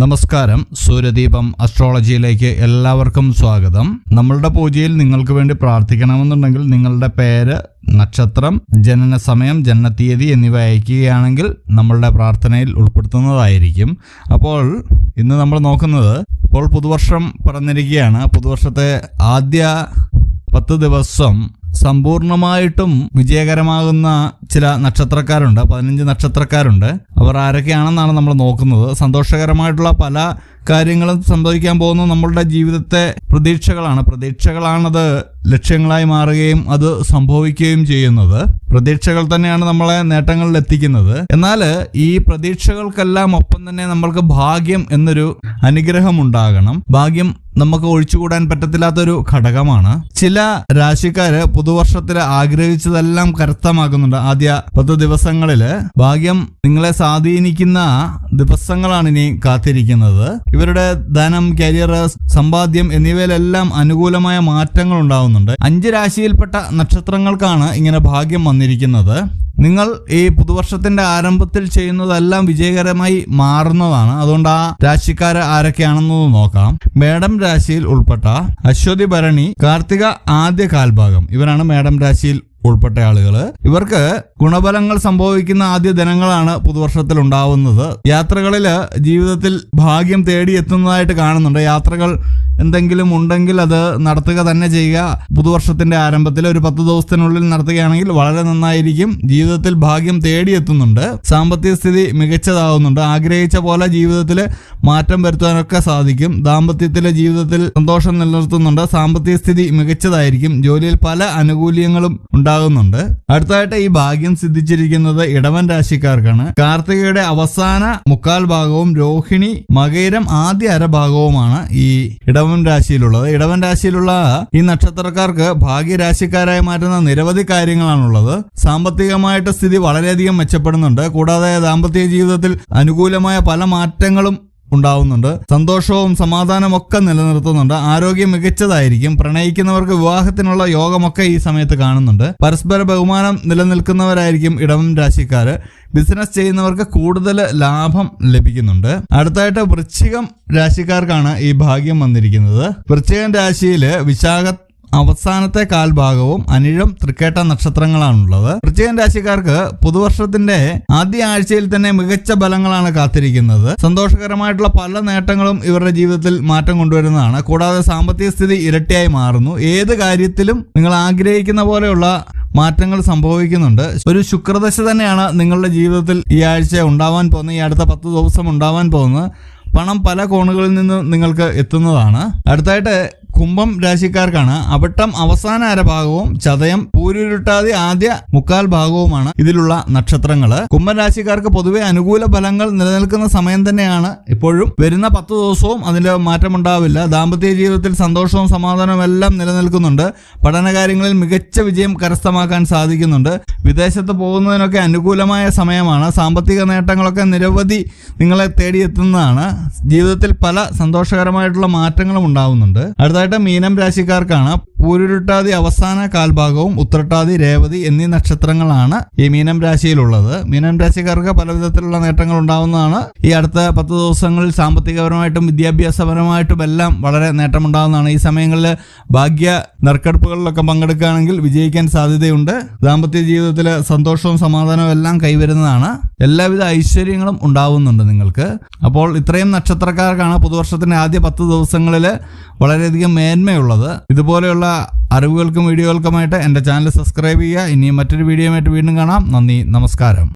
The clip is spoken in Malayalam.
നമസ്കാരം. സൂര്യദീപം അസ്ട്രോളജിയിലേക്ക് എല്ലാവർക്കും സ്വാഗതം. നമ്മളുടെ പൂജയിൽ നിങ്ങൾക്ക് വേണ്ടി പ്രാർത്ഥിക്കണമെന്നുണ്ടെങ്കിൽ നിങ്ങളുടെ പേര് നക്ഷത്രം ജനന സമയം ജനന തീയതി എന്നിവ അയക്കുകയാണെങ്കിൽ നമ്മളുടെ പ്രാർത്ഥനയിൽ ഉൾപ്പെടുത്തുന്നതായിരിക്കും. അപ്പോൾ ഇന്ന് നമ്മൾ നോക്കുന്നത് ഇപ്പോൾ പുതുവർഷം പറഞ്ഞിരിക്കുകയാണ് പുതുവർഷത്തെ ആദ്യ പത്ത് ദിവസം സമ്പൂർണമായിട്ടും വിജയകരമാകുന്ന ചില നക്ഷത്രക്കാരുണ്ട് പതിനഞ്ച് നക്ഷത്രക്കാരുണ്ട്. അവർ ആരൊക്കെയാണെന്നാണ് നമ്മൾ നോക്കുന്നത്. സന്തോഷകരമായിട്ടുള്ള പല കാര്യങ്ങളും സംഭവിക്കാൻ പോകുന്ന നമ്മളുടെ ജീവിതത്തെ പ്രതീക്ഷകളാണ്. പ്രതീക്ഷകളാണത് ലക്ഷ്യങ്ങളായി മാറുകയും അത് സംഭവിക്കുകയും ചെയ്യുന്നത്. പ്രതീക്ഷകൾ തന്നെയാണ് നമ്മളെ നേട്ടങ്ങളിൽ എത്തിക്കുന്നത്. എന്നാൽ ഈ പ്രതീക്ഷകൾക്കെല്ലാം ഒപ്പം തന്നെ നമ്മൾക്ക് ഭാഗ്യം എന്നൊരു അനുഗ്രഹം ഉണ്ടാകണം. ഭാഗ്യം നമുക്ക് ഒഴിച്ചുകൂടാൻ പറ്റത്തില്ലാത്തൊരു ഘടകമാണ്. ചില രാശിക്കാര് പുതുവർഷത്തിൽ ആഗ്രഹിച്ചതെല്ലാം കരസ്ഥമാക്കുന്നുണ്ട്. ആദ്യ പത്ത് ദിവസങ്ങളിൽ ഭാഗ്യം നിങ്ങളെ സ്വാധീനിക്കുന്ന ദിവസങ്ങളാണ് ഇനി കാത്തിരിക്കുന്നത്. ഇവരുടെ ധനം കരിയർ സമ്പാദ്യം എന്നിവയിലെല്ലാം അനുകൂലമായ മാറ്റങ്ങൾ ഉണ്ടാവുന്നുണ്ട്. അഞ്ച് രാശിയിൽപ്പെട്ട നക്ഷത്രങ്ങൾക്കാണ് ഇങ്ങനെ ഭാഗ്യം വന്നിരിക്കുന്നത്. നിങ്ങൾ ഈ പുതുവർഷത്തിന്റെ ആരംഭത്തിൽ ചെയ്യുന്നതെല്ലാം വിജയകരമായി മാറുന്നതാണ്. അതുകൊണ്ട് ആ രാശിക്കാര് ആരൊക്കെയാണെന്നത് നോക്കാം. മേഡം രാശിയിൽ ഉൾപ്പെട്ട അശ്വതി ഭരണി കാർത്തിക ആദ്യ കാൽഭാഗം. ഇവരാണ് മേഡം രാശിയിൽ ഉൾപ്പെട്ട ആളുകൾ ഇവർക്ക് ഗുണഫലങ്ങൾ സംഭവിക്കുന്ന ആദ്യ ദിനങ്ങളാണ് പുതുവർഷത്തിൽ ഉണ്ടാവുന്നത്. യാത്രകളിൽ ജീവിതത്തിൽ ഭാഗ്യം തേടി എത്തുന്നതായിട്ട് കാണുന്നുണ്ട്. യാത്രകൾ എന്തെങ്കിലും ഉണ്ടെങ്കിൽ അത് നടത്തുക തന്നെ ചെയ്യുക. പുതുവർഷത്തിന്റെ ആരംഭത്തിൽ ഒരു പത്ത് ദിവസത്തിനുള്ളിൽ നടത്തുകയാണെങ്കിൽ വളരെ നന്നായിരിക്കും. ജീവിതത്തിൽ ഭാഗ്യം തേടിയെത്തുന്നുണ്ട് സാമ്പത്തിക സ്ഥിതി മികച്ചതാവുന്നുണ്ട്. ആഗ്രഹിച്ച പോലെ ജീവിതത്തിൽ മാറ്റം വരുത്താനൊക്കെ സാധിക്കും. ദാമ്പത്യത്തിലെ ജീവിതത്തിൽ സന്തോഷം നിലനിർത്തുന്നുണ്ട്. സാമ്പത്തിക സ്ഥിതി മികച്ചതായിരിക്കും. ജോലിയിൽ പല അനുകൂല്യങ്ങളും ഉണ്ടാകുന്നുണ്ട്. അടുത്തായിട്ട് ഈ ഭാഗ്യം സിദ്ധിച്ചിരിക്കുന്നത് ഇടവൻ രാശിക്കാർക്കാണ്. കാർത്തികയുടെ അവസാന മുക്കാൽ ഭാഗവും രോഹിണി മകേരം ആദ്യ അരഭാഗവുമാണ് ഈ ഇടവൻ രാശിയിലുള്ളത്. ഇടവൻ രാശിയിലുള്ള ഈ നക്ഷത്രക്കാർക്ക് ഭാഗ്യരാശിക്കാരായി മാറ്റുന്ന നിരവധി കാര്യങ്ങളാണുള്ളത്. സാമ്പത്തികമായിട്ട് സ്ഥിതി വളരെയധികം മെച്ചപ്പെടുന്നുണ്ട്. കൂടാതെ ദാമ്പത്യ ജീവിതത്തിൽ അനുകൂലമായ പല മാറ്റങ്ങളും ഉണ്ടാവുന്നുണ്ട്. സന്തോഷവും സമാധാനവും ഒക്കെ നിലനിർത്തുന്നുണ്ട്. ആരോഗ്യം മികച്ചതായിരിക്കും. പ്രണയിക്കുന്നവർക്ക് വിവാഹത്തിനുള്ള യോഗമൊക്കെ ഈ സമയത്ത് കാണുന്നുണ്ട്. പരസ്പര ബഹുമാനം നിലനിൽക്കുന്നവരായിരിക്കും ഇടവം രാശിക്കാർ ബിസിനസ് ചെയ്യുന്നവർക്ക് കൂടുതൽ ലാഭം ലഭിക്കുന്നുണ്ട്. അടുത്തായിട്ട് വൃശ്ചികം രാശിക്കാർക്കാണ് ഈ ഭാഗ്യം വന്നിരിക്കുന്നത്. വൃശ്ചികം രാശിയിൽ വിശാഖ അവസാനത്തെ കാൽഭാഗവും അനിഴം തൃക്കേട്ട നക്ഷത്രങ്ങളാണുള്ളത്. വൃശ്ചികൻ രാശിക്കാർക്ക് പുതുവർഷത്തിന്റെ ആദ്യ ആഴ്ചയിൽ തന്നെ മികച്ച ബലങ്ങളാണ് കാത്തിരിക്കുന്നത്. സന്തോഷകരമായിട്ടുള്ള പല നേട്ടങ്ങളും ഇവരുടെ ജീവിതത്തിൽ മാറ്റം കൊണ്ടുവരുന്നതാണ്. കൂടാതെ സാമ്പത്തിക സ്ഥിതി ഇരട്ടിയായി മാറുന്നു. ഏത് കാര്യത്തിലും നിങ്ങൾ ആഗ്രഹിക്കുന്ന പോലെയുള്ള മാറ്റങ്ങൾ സംഭവിക്കുന്നുണ്ട്. ഒരു ശുക്രദശ തന്നെയാണ് നിങ്ങളുടെ ജീവിതത്തിൽ ഈ ആഴ്ച ഉണ്ടാവാൻ പോകുന്നത്. ഈ അടുത്ത പത്ത് ദിവസം ഉണ്ടാവാൻ പോകുന്നത്. പണം പല കോണുകളിൽ നിന്ന് നിങ്ങൾക്ക് എത്തുന്നതാണ്. അടുത്തായിട്ട് കുംഭം രാശിക്കാർക്കാണ്. അവിട്ടം അവസാന അരഭാഗവും ചതയം പൂരുരുട്ടാതി ആദ്യ മുക്കാൽ ഭാഗവുമാണ് ഇതിലുള്ള നക്ഷത്രങ്ങൾ. കുംഭം രാശിക്കാർക്ക് പൊതുവെ അനുകൂല ഫലങ്ങൾ നിലനിൽക്കുന്ന സമയം തന്നെയാണ്. ഇപ്പോഴും വരുന്ന പത്ത് ദിവസവും അതിൽ മാറ്റമുണ്ടാവില്ല. ദാമ്പത്യ ജീവിതത്തിൽ സന്തോഷവും സമാധാനവും എല്ലാം നിലനിൽക്കുന്നുണ്ട്. പഠനകാര്യങ്ങളിൽ മികച്ച വിജയം കരസ്ഥമാക്കാൻ സാധിക്കുന്നുണ്ട്. വിദേശത്ത് പോകുന്നതിനൊക്കെ അനുകൂലമായ സമയമാണ്. സാമ്പത്തിക നേട്ടങ്ങളൊക്കെ നിരവധി നിങ്ങളെ തേടിയെത്തുന്നതാണ്. ജീവിതത്തിൽ പല സന്തോഷകരമായിട്ടുള്ള മാറ്റങ്ങളും ഉണ്ടാവുന്നുണ്ട്. അടുത്തായിട്ട് മീനം രാശിക്കാർക്കാണ് പൂരുരുട്ടാതി അവസാന കാൽഭാഗവും ഉത്രട്ടാതി രേവതി എന്നീ നക്ഷത്രങ്ങളാണ് ഈ മീനം രാശിയിലുള്ളത്. മീനം രാശിക്കാർക്ക് പലവിധത്തിലുള്ള നേട്ടങ്ങൾ ഉണ്ടാവുന്നതാണ്. ഈ അടുത്ത പത്ത് ദിവസങ്ങളിൽ സാമ്പത്തികപരമായിട്ടും വിദ്യാഭ്യാസപരമായിട്ടും എല്ലാം വളരെ നേട്ടമുണ്ടാകുന്നതാണ് ഈ സമയങ്ങളിൽ ഭാഗ്യ നറുക്കെടുപ്പുകളിലൊക്കെ പങ്കെടുക്കുകയാണെങ്കിൽ വിജയിക്കാൻ സാധ്യതയുണ്ട്. ദാമ്പത്യ ജീവിതത്തിൽ സന്തോഷവും സമാധാനവും എല്ലാം കൈവരുന്നതാണ്. എല്ലാവിധ ഐശ്വര്യങ്ങളും ഉണ്ടാവുന്നുണ്ട് നിങ്ങൾക്ക്. അപ്പോൾ ഇത്രയും നക്ഷത്രക്കാർക്കാണ് പുതുവർഷത്തിന്റെ ആദ്യ പത്ത് ദിവസങ്ങളിൽ വളരെയധികം മേന്മയുള്ളത്. ഇതുപോലെയുള്ള അറിവുകൾക്കും വീഡിയോകൾക്കുമായിട്ട് എന്റെ ചാനൽ സബ്സ്ക്രൈബ് ചെയ്യുക. ഇനിയും മറ്റൊരു വീഡിയോയുമായിട്ട് വീണ്ടും കാണാം. നന്ദി നമസ്കാരം.